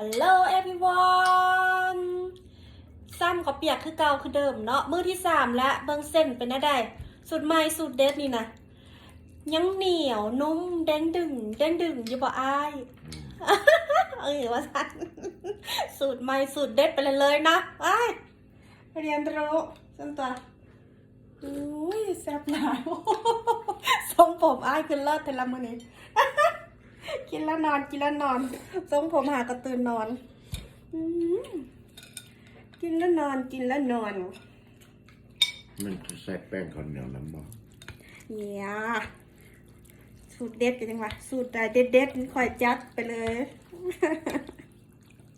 Hello everyone ซ้ำก็เปียกคือเก่าคือเดิมเนาะมือที่สามแล้วเบิงเส้นเป็นอะไรสูตรใหม่สูตรเด็ดนี่นะยังเหนียวนุ่มแดงดึงแดงดึงอยู่บ่อายเออว่าสันสูตรใหม่สูตรเด็ดไปเลยเลยนะไปเรียนรู้สันตัวอุ้ยแซ่บหลายทรงผมอ้ายขึ้นเลิศแต่ละมือนี้ กินแล้วนอนกินแล้วนอนทรงผมหากระตือนนอนอืมกินแล้วนอนกินแล้วนอน มันจะใส่แป้งข้าวเหนียวลำบากเนี่ยสูตรเด็ดกันจังวะสูตรใดเด็ดเด็ดๆคอยจัดไปเลย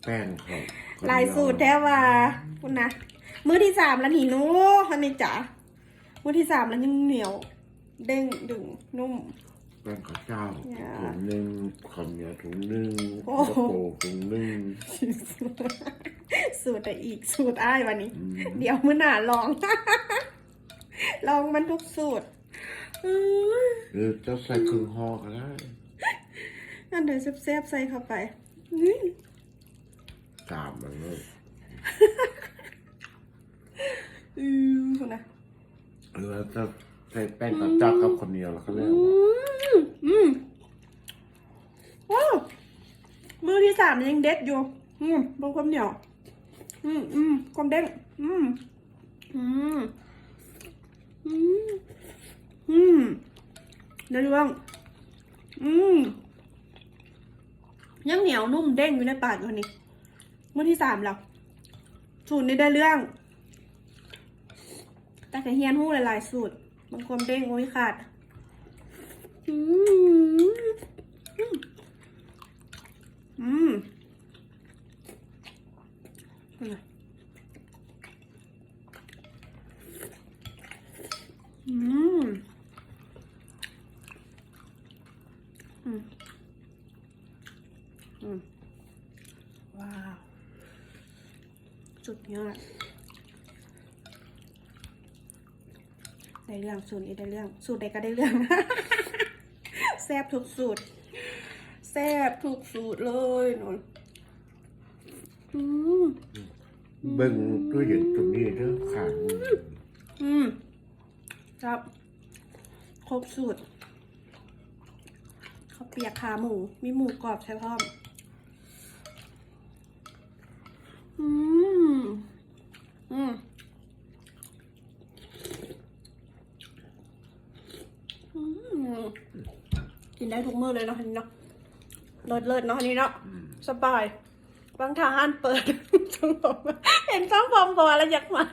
แป้งเขาวหลายสูตรแท้ว่าคุณนะมื้อที่สามแล้วนี่หนูฮันนี่จ๋ามื้อที่สามแล้วยังเหนียว เด้งดึงนุ่ม แป้งข้าวเจ้าเนี่ยถุงหนึ่งข้าวเหนียวถุงหนึ่งโอ้กระโหโปรงถุงหนึ่งสูตรแต่อีกสูตรอ้ายวันนี้ อืมเดี๋ยวมื้อหน้าลอง ลองมันทุกสูตรอื้อหรือจะใส่ครึ่งห่อก็ได้นั่นเดี๋ยวแซ่บๆใส่เข้าไปอื้อตามมันเลยอือคุณนะหรือว่าจะใส่แป้งข้าวเจ้ากับข้าวเหนียวแล้วก็อืเรียก มอืมว้าวมือที่สามยังเด็ดอยู่ อืมบางความเหนียว อืมอืมความเด้งอืมอืมอืมอืมเดี๋ยวดูบ้างอืมยังเหนียวนุ่มเด้งอยู่ในปากอยู่นี่มือที่สามแล้วสูตรนี้ได้เรื่อง แต่กระเฮียนหู้หลายๆสูตรบางความเด้งโอ้ยขาด อืมอืมอืมอืมอืมอืมว้าวสุดยอดได้เรื่องสูตรนี้ได้เรื่องสูตรใดก็ได้เรื่อง แซ่บทุกสูตร แซ่บทุกสูตรเลยนนอืมเบิ่งตู้เย็นตรงนี้เด้อขังอืมครับครบสูตรข้าวเปียกขาหมู มีหมูกรอบใช่พร้อม อืม อืมอืม กินได้ทุกมื้อเลยเนาะอันนี้เนาะเลิศเลิศเนาะอันนี้เนาะสบายบางทางห้านเปิดช่องผมเห็นช่องผมพอแล้วอยากมา